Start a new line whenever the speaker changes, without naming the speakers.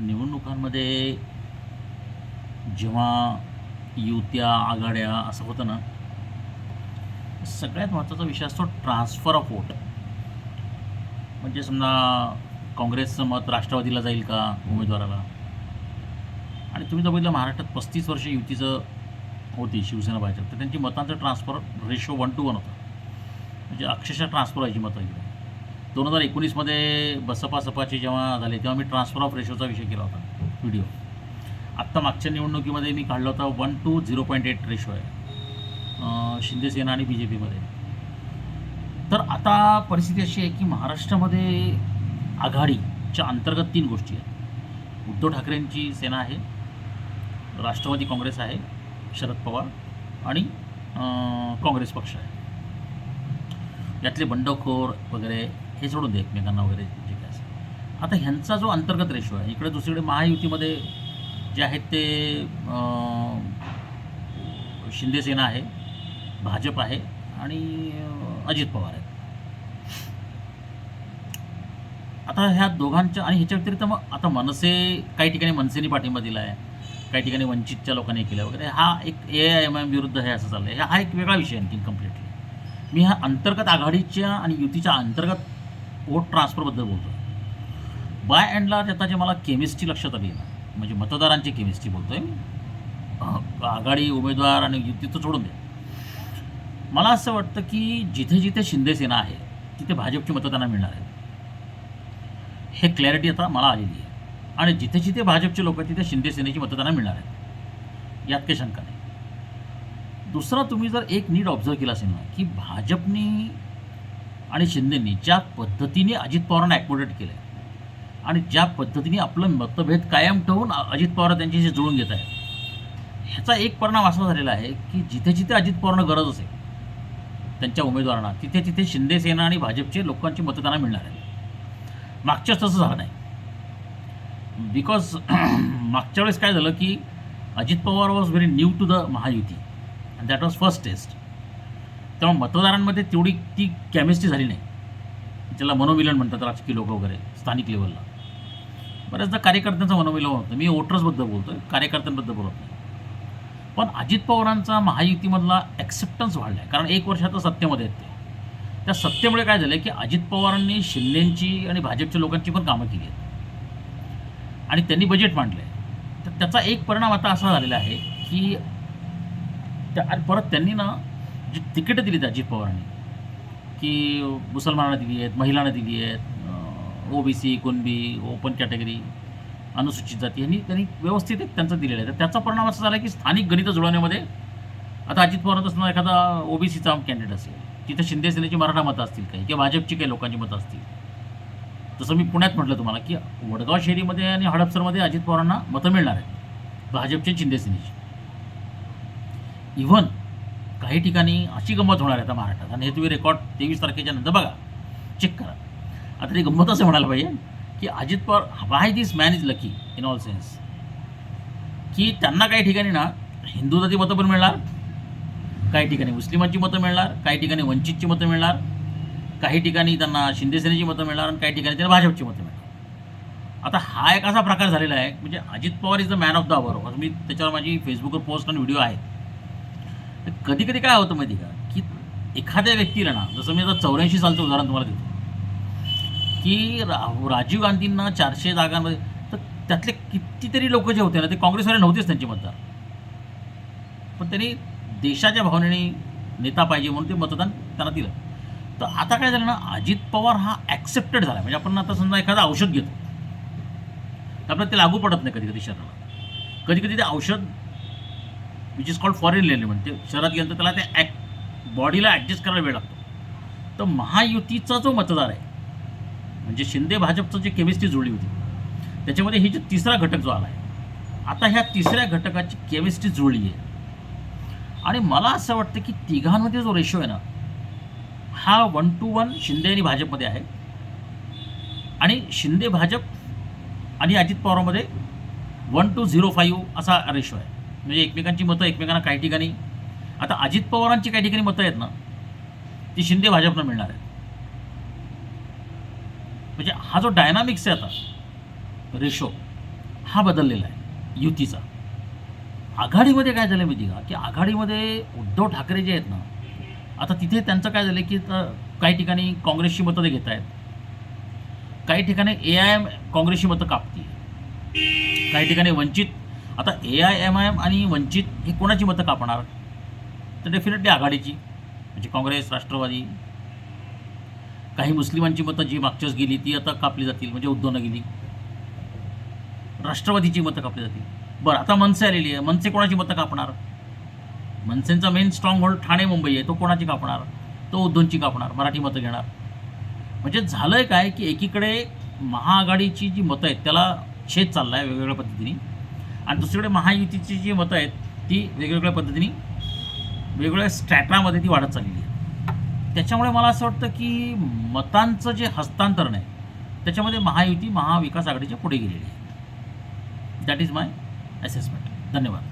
निवडणुकांमध्ये जेव्हा युत्या आघाड्या असं होतं ना सगळ्यात महत्त्वाचा विषय असतो ट्रान्सफर ऑफ वोट म्हणजे समजा काँग्रेसचं मत राष्ट्रवादीला जाईल का उमेदवाराला? आणि तुम्ही जर बघितलं महाराष्ट्रात पस्तीस वर्ष युतीचं होती शिवसेना भाजप. तर त्यांची मतांचं transfer ratio one two one होतं. म्हणजे अक्षरशः ट्रान्सफर व्हायची मतं दोन हजार एकोणीसमध्ये बसपा सपाचे जेव्हा झाले तेव्हा मी ट्रान्सफर ऑफ रेशोचा विषय केला होता व्हिडिओ आत्ता मागच्या निवडणुकीमध्ये मी काढला होता one two zero point eight ratio आहे. शिंदेसेना आणि बी जे पीमध्ये तर आता परिस्थिती अशी आहे की महाराष्ट्रामध्ये आघाडीच्या अंतर्गत तीन गोष्टी आहेत. उद्धव ठाकरेंची सेना आहे राष्ट्रवादी काँग्रेस आहे शरद पवार आणि काँग्रेस पक्ष आहे. यातले बंडखोर वगैरे हे सोडून दे एकमेकांना वगैरे जे काय असेल. आता ह्यांचा जो अंतर्गत रेशो आहे इकडे दुसरीकडे महायुतीमध्ये जे आहेत ते शिंदेसेना आहे भाजप आहे आणि अजित पवार आहेत. आता ह्या दोघांच्या आणि ह्याच्या व्यतिरिक्त मग आता मनसे काही ठिकाणी मनसेने पाठिंबा दिला आहे काही ठिकाणी वंचितच्या लोकांनी केलं वगैरे हा एक ए आय एम एम विरुद्ध हे असं चाललं आहे हा एक वेगळा विषय आणखी कम्प्लिटली मी ह्या अंतर्गत आघाडीच्या आणि युतीच्या अंतर्गत वोट ट्रान्सफरबद्दल बोलतो बाय अँड लार्ज आता जे मला केमिस्ट्री लक्षात आली ना म्हणजे मतदारांची केमिस्ट्री बोलतोय मी आघाडी उमेदवार आणि युतीचं सोडून द्या. मला असं वाटतं की जिथे जिथे शिंदेसेना आहे तिथे भाजपची मतं मिळणार आहेत हे क्लॅरिटी आता मला आलेली आहे. आणि जिथे जिथे भाजपचे लोक आहेत तिथे शिंदेसेनेची मतं मिळणार आहेत. यात काही शंका नाही. दुसरा तुम्ही जर एक नीट ऑब्झर्व केला असेल ना की भाजपनी आणि शिंदेनी ज्या पद्धतीने अजित पवारांना ॲकोमोडेट केलं आहे आणि ज्या पद्धतीने आपलं मतभेद कायम ठेवून अजित पवार त्यांच्याशी जुळून घेत आहे ह्याचा एक परिणाम असा झालेला आहे की जिथे जिथे अजित पवारांना गरज असेल त्यांच्या उमेदवारांना तिथे तिथे शिंदेसेना आणि भाजपचे लोकांची मतं त्यांना मिळणार आहेत मागच्याच तसं झालं नाही. बिकॉज मागच्या वेळेस काय झालं की Ajit Pawar was very new to the Mahayuti. And that was first test तेव्हा मतदारांमध्ये तेवढी ती केमिस्ट्री झाली नाही. ज्याला मनोमिलन म्हणतात राजकीय लोक वगैरे स्थानिक लेवलला बऱ्याचदा कार्यकर्त्यांचं मनोमिलन होतं. मी वोटर्सबद्दल बोलतो आहे कार्यकर्त्यांबद्दल बोलत नाही. पण अजित पवारांचा महायुतीमधला ॲक्सेप्टन्स वाढला आहे कारण एक वर्ष आता सत्तेमध्ये आहेत ते. त्या सत्तेमुळे काय झालं की अजित पवारांनी शिंदेची आणि भाजपच्या लोकांची पण कामं केली आहेत. आणि त्यांनी बजेट मांडलं आहे तर त्याचा एक परिणाम आता असा झालेला आहे की त्या परत त्यांनी ना जी तिकीटं दिली अजित पवारांनी की मुसलमानांना दिली आहेत महिलांना दिली आहेत ओबीसी कुणबी ओपन कॅटेगरी अनुसूचित जाती यांनी त्यांनी व्यवस्थित एक त्यांचं दिलेलं आहे. तर त्याचा परिणाम असा झाला की स्थानिक गणित जुळवण्यामध्ये आता अजित पवारांचा असणार एखादा ओबीसीचा कॅन्डिडेट असेल तिथं शिंदे सेनेची मराठा मतं असतील काही किंवा भाजपची काही लोकांची मतं असतील. तसं मी पुण्यात म्हटलं तुम्हाला की वडगाव शहरीमध्ये आणि हडपसरमध्ये अजित पवारांना मतं मिळणार आहेत भाजपची शिंदे सेनेची. इव्हन काही ठिकाणी अशी गंमत होणार आहे आता महाराष्ट्रात. आणि हे तुम्ही रेकॉर्ड तेवीस तारखेच्या नंतर बघा. चेक करा. आता ती गंमत असं म्हणायला पाहिजे की Ajit Pawar why this man is lucky in all sense की त्यांना काही ठिकाणी ना हिंदुत्वाची मतं पण मिळणार काही ठिकाणी मुस्लिमांची मतं मिळणार काही ठिकाणी वंचितची मतं मिळणार काही ठिकाणी त्यांना शिंदेसेनेची मतं मिळणार आणि काही ठिकाणी त्यांना भाजपची मतं मिळणार. आता हा एक असा प्रकार झालेला आहे म्हणजे Ajit Pawar is the man of the hour मी त्याच्यावर माझी फेसबुकवर पोस्ट आणि व्हिडिओ आहेत. कधी कधी काय होतं माहिती का? की एखाद्या व्यक्तीला ना जसं मी आता चौऱ्याऐंशी सालचं उदाहरण तुम्हाला देतो की रा राजीव गांधींना चारशे जागांमध्ये तर त्यातले कितीतरी लोक जे होते ना ते काँग्रेसवाले नव्हतेच त्यांचे मतदार. पण त्यांनी देशाच्या भावनेने नेता पाहिजे म्हणून ते मतदान त्यांना दिलं. तर आता काय झालं ना अजित पवार हा ॲक्सेप्टेड झाला. म्हणजे आपण आता समजा एखादं औषध घेतो. तर आपल्याला ते लागू पडत नाही कधी कधी शरीराला. कधी कधी ते औषध which is called foreign element ते शहरात गेलं तर त्याला ते ॲक बॉडीला ॲडजस्ट करायला वेळ लागतो. तर महायुतीचा जो मतदार आहे म्हणजे शिंदे भाजपचं जे केमिस्ट्री जुळली होती त्याच्यामध्ये हे जे तिसरा घटक जो आला आहे आता ह्या तिसऱ्या घटकाची केमिस्ट्री जुळली आहे. आणि मला असं वाटतं की तिघांमध्ये जो रेशो आहे ना हा वन टू वन शिंदे आणि भाजपमध्ये आहे. आणि शिंदे भाजप आणि अजित पवारमध्ये वन टू झिरो फाईव्ह असा रेशो आहे. म्हणजे एकमेकांची मतं एकमेकांना काही ठिकाणी. आता अजित पवारांची काही ठिकाणी मतं आहेत ना ती शिंदे भाजपनं मिळणार आहेत. म्हणजे हा जो डायनामिक्स आहे आता रेशो हा बदललेला आहे युतीचा. आघाडीमध्ये काय झालं माहिती का? की आघाडीमध्ये उद्धव ठाकरे जे आहेत ना आता तिथे त्यांचं काय झालं की काही ठिकाणी काँग्रेसची मतं ते घेत आहेत काही ठिकाणी ए आय एम काँग्रेसची मतं कापते काही ठिकाणी वंचित आता A I M I M आणि वंचित हे कोणाची मतं कापणार? तर डेफिनेटली आघाडीची म्हणजे काँग्रेस राष्ट्रवादी. काही मुस्लिमांची मतं जी मागच्याच गेली ती आता कापली जातील म्हणजे उद्धवनं गेली. राष्ट्रवादीची मतं कापली जातील. बरं आता मनसे आलेली आहे. मनसे कोणाची मतं कापणार? मनसेंचा main stronghold Thane Mumbai आहे. तो कोणाची कापणार? तो उद्धवची कापणार. मराठी मतं घेणार. म्हणजे झालं आहे काय की एकीकडे महाआघाडीची जी मतं आहेत त्याला छेद चालला आहे वेगवेगळ्या पद्धतीने. आणि दुसरीकडे महायुतीची जी मतं आहेत ती वेगवेगळ्या पद्धतीने वेगवेगळ्या स्ट्रॅटामध्ये ती वाढत चाललेली आहे त्याच्यामुळे मला असं वाटतं की मतांचं जे हस्तांतरण आहे त्याच्यामध्ये महायुती महाविकास आघाडीच्या पुढे गेलेली आहे. दॅट इज माय असेसमेंट धन्यवाद.